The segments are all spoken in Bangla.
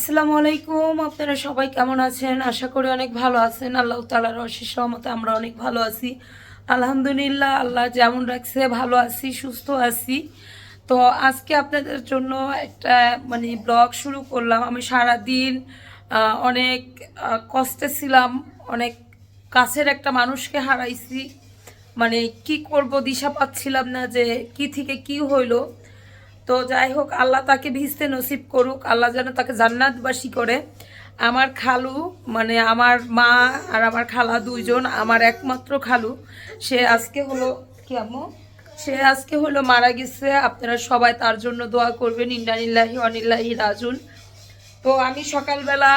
আসসালামু আলাইকুম, আপনারা সবাই কেমন আছেন? আশা করি অনেক ভালো আছেন। আল্লাহ তালার অশেষ সহমতে আমরা অনেক ভালো আছি। আলহামদুলিল্লাহ, আল্লাহ যেমন রাখছে, ভালো আছি, সুস্থ আছি। তো আজকে আপনাদের জন্য একটা মানে ব্লগ শুরু করলাম। আমি সারাদিন অনেক কষ্টে ছিলাম, অনেক কাছের একটা মানুষকে হারাইছি। মানে কি করব দিশা পাচ্ছিলাম না যে, কি থেকে কি হইল। তো যাই হোক, আল্লাহ তাকে ভিজতে নসিব করুক, আল্লাহ যেন তাকে জান্নাতবাসী করে। আমার খালু মানে আমার মা আর আমার খালা দুইজন, আমার একমাত্র খালু। সে আজকে হলো, কি আম্মু? সে আজকে হলো মারা গেছে। আপনারা সবাই তার জন্য দোয়া করবেন। ইন্ডানিল্লাহি অনিল্লাহি রাজুন তো আমি সকালবেলা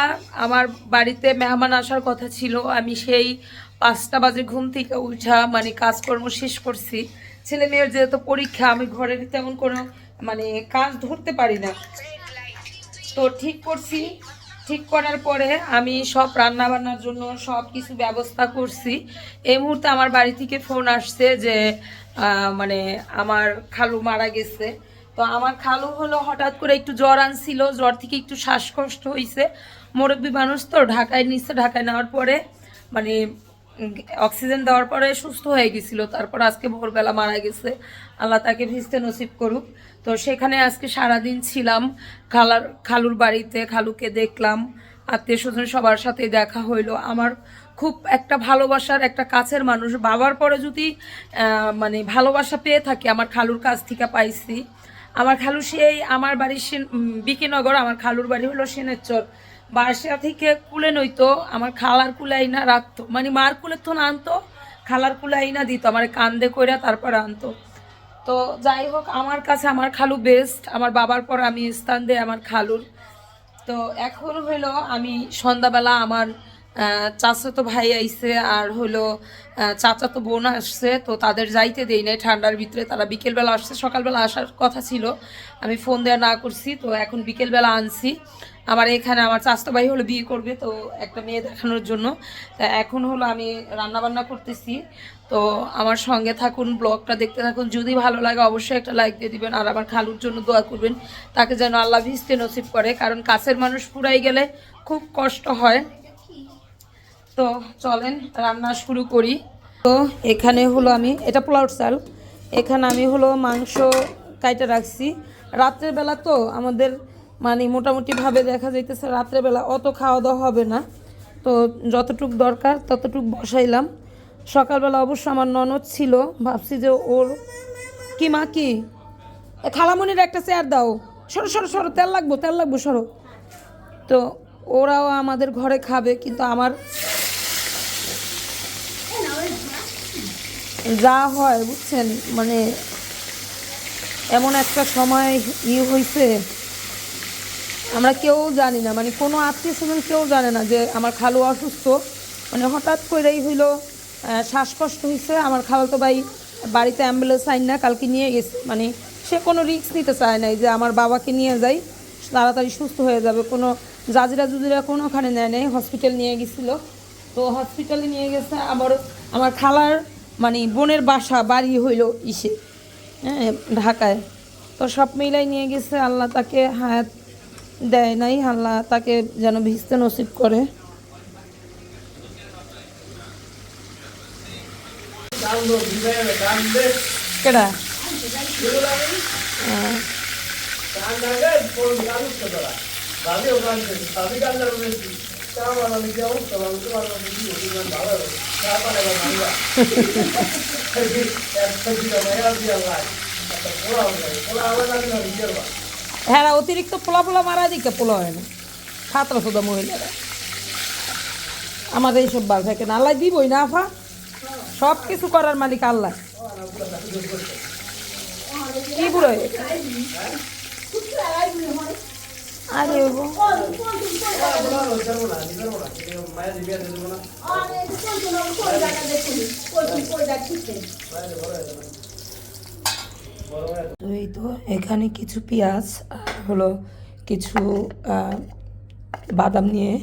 আমার বাড়িতে মেহমান আসার কথা ছিল। আমি সেই পাঁচটা বাজে ঘুম থেকে উঠা মানে কাজকর্ম শেষ করছি। ছেলে মেয়ের যেহেতু পরীক্ষা, আমি ঘরের তেমন কোনো মানে কাজ ধরতে পারি না। তো ঠিক করছি। ঠিক করার পরে আমি সব রান্না বান্নার জন্য সব কিছু ব্যবস্থা করছি। এই মুহূর্তে আমার বাড়ি থেকে ফোন আসছে যে মানে আমার খালু মারা গেছে। তো আমার খালু হলো হঠাৎ করে একটু জ্বর আনছিল, জ্বর থেকে একটু শ্বাসকষ্ট হয়েছে মুরব্বী মানুষ তো ঢাকায় নিচ্ছে ঢাকায় নেওয়ার পরে মানে অক্সিজেন দেওয়ার পরে সুস্থ হয়ে গেছিল, তারপর আজকে ভোরবেলা মারা গেছে। আল্লাহ তাকে ভিজতে নসিব করুক। তো সেখানে আজকে সারাদিন ছিলাম, খালার, খালুর বাড়িতে, খালুকে দেখলাম আত্মীয় স্বজন সবার সাথে দেখা হইল। আমার খুব একটা ভালোবাসার একটা কাছের মানুষ। বাবার পরে যদি মানে ভালোবাসা পেয়ে থাকি, আমার খালুর কাছ থেকে পাইছি। আমার খালু সেই, আমার বাড়ি বিকিনগর, আমার খালুর বাড়ি হলো সেনেরচর বাসা থেকে কুলে নইতো, আমার খালার কুলে আইনা রাখতো। মানে মার কুলে তো না আনতো, খালার কুলে আইনা দিত, আমার কান্দে কইরা তারপর আনতো। তো যাই হোক, আমার কাছে আমার খালু বেস্ট আমার বাবার পর আমি স্থান দেয় আমার খালুর। তো এখন হলো আমি সন্ধ্যাবেলা আমার চাচাতো ভাই আইছে আর হলো আহ, চাচাতো বোন আসছে তো তাদের যাইতে দেই নাই ঠান্ডার ভিতরে তারা বিকেলবেলা আসছে সকালবেলা আসার কথা ছিল। আমি ফোন দেওয়া না করছি তো এখন বিকেলবেলা আনছি। আমার এখানে আমার চাচাতো ভাই হলো বিয়ে করবে তো একটা মেয়ে দেখানোর জন্য। তা এখন হলো আমি রান্নাবান্না করতেছি। তো আমার সঙ্গে থাকুন ব্লগটা দেখতে থাকুন যদি ভালো লাগে অবশ্যই একটা লাইক দিয়ে দিবেন আর আমার খালুর জন্য দোয়া করবেন তাকে যেন আল্লাহ ভিস্তে নসিব করে কারণ কাছের মানুষ পুরাই গেলে খুব কষ্ট হয়। তো চলেন রান্না শুরু করি। তো এখানে হলো আমি, এটা পোলাও চাল। এখানে আমি হলো মাংস কাইটে রাখছি। রাত্রের বেলা তো আমাদের মানে মোটামুটিভাবে দেখা যাইতেছে রাত্রের বেলা অত খাওয়া দাওয়া হবে না। তো যতটুক দরকার ততটুক বসাইলাম। সকালবেলা অবশ্য আমার ননদ ছিল, ভাবছি যে ওর কি মা কি? খালামনির একটা চেয়ার দাও। সরো সরো সরো, তেল লাগবো তেল লাগবো, সরো। তো ওরাও আমাদের ঘরে খাবে, কিন্তু আমার যা হয়, বুঝছেন? মানে এমন একটা সময় ই হয়েছে আমরা কেউ জানি না। মানে কোনো আত্মীয় স্বজন কেউ জানে না যে আমার খালু অসুস্থ। মানে হঠাৎ করেই হইল শ্বাসকষ্ট হয়েছে আমার খালাতো ভাই বাড়িতে অ্যাম্বুলেন্স আইন না, কালকে নিয়ে গেছে। মানে সে কোনো রিস্ক নিতে চায় নাই যে আমার বাবাকে নিয়ে যাই, তাড়াতাড়ি সুস্থ হয়ে যাবে। কোনো জাজিরা জুজিরা কোনোখানে নেয় নেই, হসপিটাল নিয়ে গেছিল। তো হসপিটালে নিয়ে গেছে, আবার আমার খালার মানে বোনের বাসা, বাড়ি হইল ইসে হ্যাঁ ঢাকায়। তো সব মিলাই নিয়ে গেছে, আল্লাহ তাকে হায়াত দেয় নাই, আল্লাহ তাকে যেন ভিজতে নসিব করে। কেডা? হ্যাঁ। হ্যাঁ অতিরিক্ত পোলা পোলা মারা দিকে পোলা হয় না। ছাত্র শুধু মহিলারা। আমাদের এইসব বার থাকে না। আল্লাহ দিবই না, আফা। সব কিছু করার মালিক আল্লাহ। কি বুড়ো আরে। তো এই তো এখানে কিছু পেঁয়াজ আর হলো কিছু বাদাম নিয়ে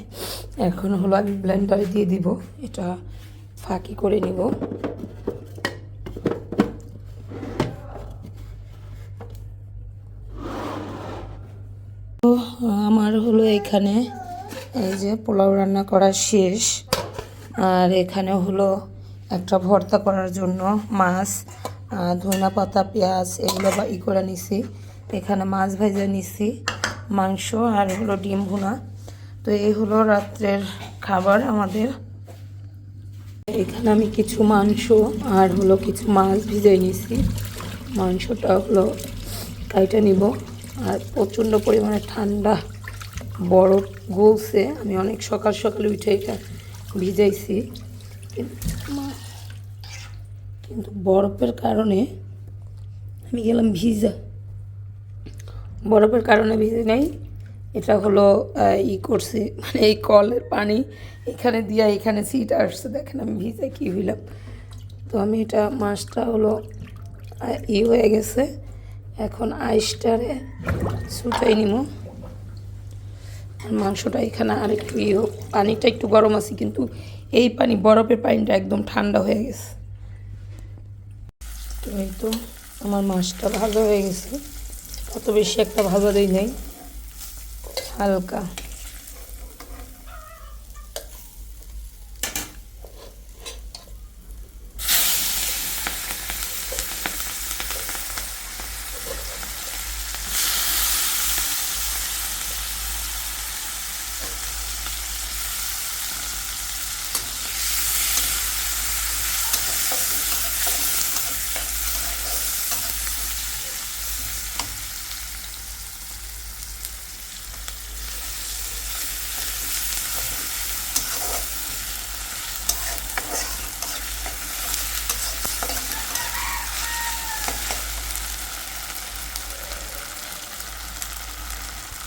এখন হলো আমি ব্লেন্ডারে দিয়ে দিব। এটা ফাঁকি করে নিব। আমার হলো এখানে এই যে পোলাও রান্না করা শেষ। আর এখানে হলো একটা ভর্তা করার জন্য মাছ ধনা পাতা, পেঁয়াজ, এগুলো বা ই করে নিছি। এখানে মাছ ভেজে নিছি, মাংস আর হলো ডিম ভুনা। তো এই হলো রাত্রের খাবার আমাদের। এখানে আমি কিছু মাংস আর হলো কিছু মাছ ভিজে নিছি। মাংসটা হলো কাইটা নিব। আর প্রচণ্ড পরিমাণে ঠান্ডা বরফ গলছে আমি অনেক সকাল সকালে উঠে এটা ভিজাইছি। কিন্তু বরফের কারণে আমি গেলাম ভিজা। বরফের কারণে ভিজে নাই এটা হলো ই করছি মানে এই কলের পানি এখানে দিয়া এখানে সিট আসছে দেখেন আমি ভিজে কি হইলাম। তো আমি এটা মাছটা হলো ই হয়ে গেছে এখন আইসটারে ছুটাই নিব মাংসটা এখানে আর একটু ইয়ে হোক। পানিটা একটু গরম আছে, কিন্তু এই পানি বরফের পানিটা একদম ঠান্ডা হয়ে গেছে। তো এই তো আমার মাছটা ভালো হয়ে গেছে। অত বেশি একটা ভাজা দেই নাই। হালকা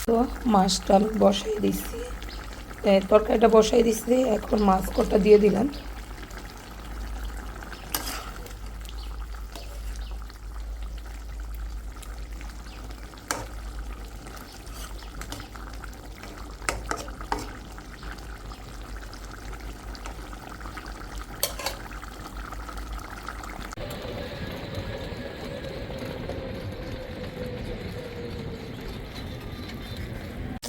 তো মাছটা আমি বসাই দিচ্ছি এ, তরকারিটা বসাই দিচ্ছি এখন মাছ কটা দিয়ে দিলাম।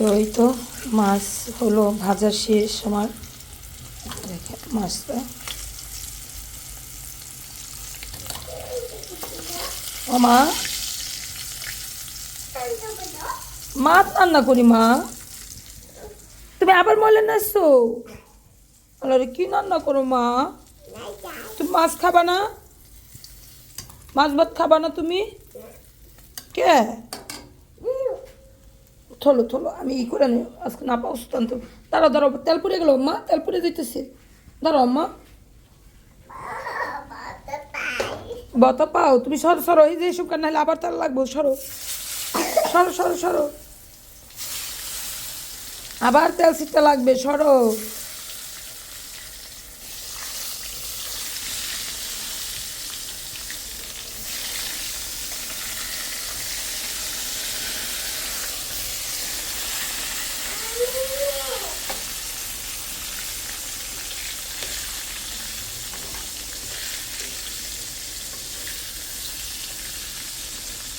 তো এই তো মাছ হলো ভাজা শেষ আমার। দেখেন মাছটা। মা। মাছ রান্না করি মা। তুমি আবার মলে নাচছো? আরে কি রান্না করো মা? তুমি মাছ খাবা না? মাছ ভাত খাবা না তুমি? কে? থলো থলো, আমি ই করে নি আজকে না পাও সুতান তো দাঁড়াও দাঁড়াও, তেল পুড়ে গেল, মা, তেল পুড়ে যেতেছে দাঁড়াও, মা। বত পাও, তুমি সরো সরো, এই যে এসব নাহলে আবার তেল লাগবো, সরো। সরো সরো সরো। আবার তেল সিটটা লাগবে, সরো।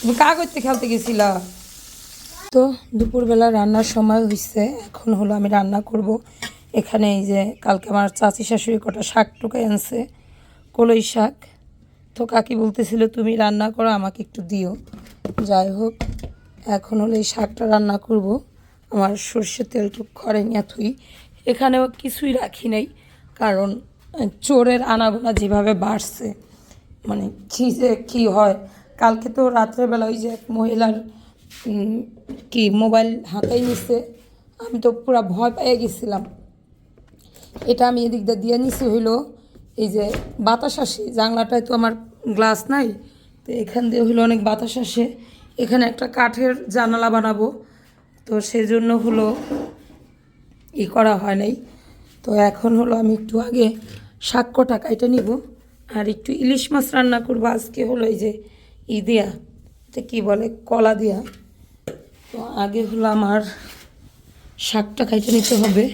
তুমি কা করতে খেলতে গেছিলা? তো দুপুরবেলা রান্নার সময় হয়েছে এখন হলো আমি রান্না করব। এখানে এই যে কালকে আমার চাচি শাশুড়ি কটা শাক টুকাই আনছে, কলই শাক। তো কাকি বলতেছিল, তুমি রান্না করো, আমাকে একটু দিও। যাই হোক, এখন হলো এই শাকটা রান্না করব। আমার সর্ষের তেলটুক ঘরে নিয়ে থুই। এখানেও কিছুই রাখি নাই, কারণ চোরের আনাগোনা যেভাবে বাড়ছে মানে কী যে কী হয় কালকে তো রাত্রেবেলা ওই যে এক মহিলার কি মোবাইল হাতাই নিছে। আমি তো পুরো ভয় পেয়ে গেছিলাম। এটা আমি এদিক দিয়ে নিছি হইল, এই যে বাতাস আসে, জানলাটায় তো আমার গ্লাস নাই, তো এখান দিয়ে হইল অনেক বাতাস আসে। এখানে একটা কাঠের জানালা বানাবো, তো সেজন্য হলো ই করা হয় নাই। তো এখন হলো আমি একটু আগে শাক কটা কাইটা নিব, আর একটু ইলিশ মাছ রান্না করব। আজকে হলো এই যে ই দেয়া, এটা কী বলে, কলা দেয়া। তো আগে হলো আমার শাকটা খাইতে নিতে হবে।